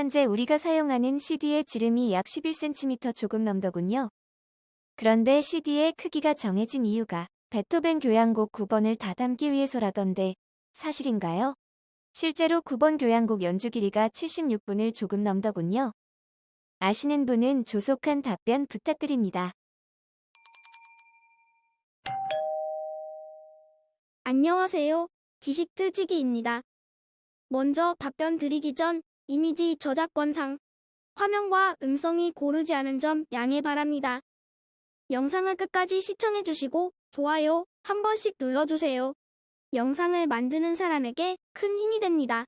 현재 우리가 사용하는 CD의 지름이 약 11cm 조금 넘더군요. 그런데 CD의 크기가 정해진 이유가 베토벤 교향곡 9번을 다 담기 위해서라던데 사실인가요? 실제로 9번 교향곡 연주 길이가 76분을 조금 넘더군요. 아시는 분은 조속한 답변 부탁드립니다. 안녕하세요. 지식 틀지기입니다. 먼저 답변 드리기 전 이미지 저작권상 화면과 음성이 고르지 않은 점 양해 바랍니다. 영상을 끝까지 시청해 주시고 좋아요 한 번씩 눌러주세요. 영상을 만드는 사람에게 큰 힘이 됩니다.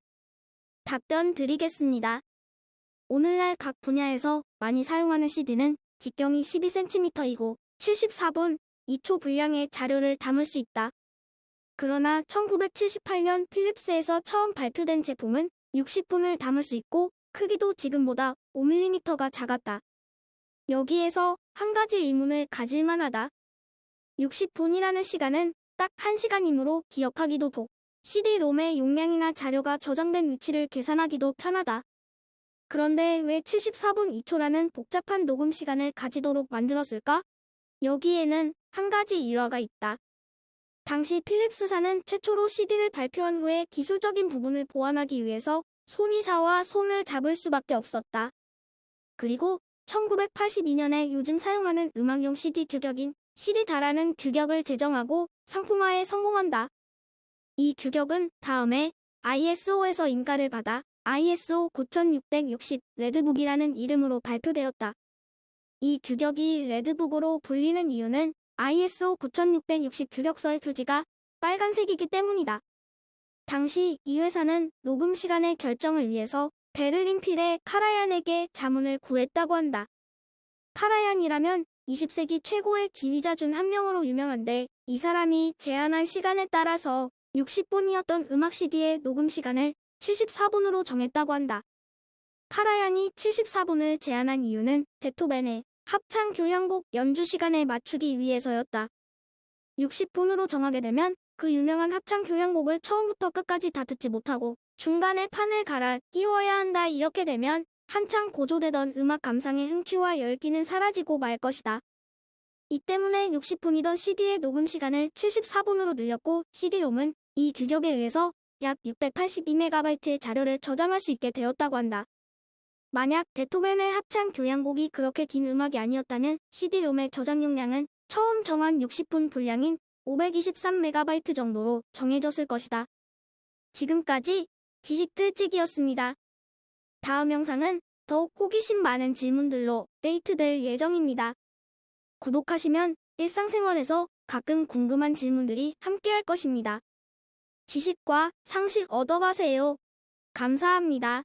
답변 드리겠습니다. 오늘날 각 분야에서 많이 사용하는 CD는 직경이 12cm이고 74분 2초 분량의 자료를 담을 수 있다. 그러나 1978년 필립스에서 처음 발표된 제품은 60분을 담을 수 있고 크기도 지금보다 5mm가 작았다. 여기에서 한 가지 의문을 가질 만 하다. 60분이라는 시간은 딱 1시간이므로 기억하기도 복. CD-롬의 용량이나 자료가 저장된 위치를 계산하기도 편하다. 그런데 왜 74분 2초라는 복잡한 녹음 시간을 가지도록 만들었을까? 여기에는 한 가지 일화가 있다. 당시 필립스사는 최초로 CD를 발표한 후에 기술적인 부분을 보완하기 위해서 손이사와 손을 잡을 수밖에 없었다. 그리고 1982년에 요즘 사용하는 음악용 CD 규격인 CD다라는 규격을 제정하고 상품화에 성공한다. 이 규격은 다음에 ISO에서 인가를 받아 ISO 9660 레드북이라는 이름으로 발표되었다. 이 규격이 레드북으로 불리는 이유는 ISO 9660 규격서의 표지가 빨간색이기 때문이다. 당시 이 회사는 녹음 시간의 결정을 위해서 베를린 필의 카라얀에게 자문을 구했다고 한다. 카라얀이라면 20세기 최고의 지휘자 중 한 명으로 유명한데 이 사람이 제안한 시간에 따라서 60분이었던 음악 CD의 녹음 시간을 74분으로 정했다고 한다. 카라얀이 74분을 제안한 이유는 베토벤의 합창 교향곡 연주 시간에 맞추기 위해서였다. 60분으로 정하게 되면 그 유명한 합창 교향곡을 처음부터 끝까지 다 듣지 못하고 중간에 판을 갈아 끼워야 한다 이렇게 되면 한창 고조되던 음악 감상의 흥취와 열기는 사라지고 말 것이다. 이 때문에 60분이던 CD의 녹음 시간을 74분으로 늘렸고 CD-롬은 이 규격에 의해서 약 682MB의 자료를 저장할 수 있게 되었다고 한다. 만약 베토벤의 합창 교향곡이 그렇게 긴 음악이 아니었다면 CD-롬의 저장 용량은 처음 정한 60분 분량인 523MB 정도로 정해졌을 것이다. 지금까지 지식 틀찍이었습니다. 다음 영상은 더욱 호기심 많은 질문들로 데이트될 예정입니다. 구독하시면 일상생활에서 가끔 궁금한 질문들이 함께할 것입니다. 지식과 상식 얻어가세요. 감사합니다.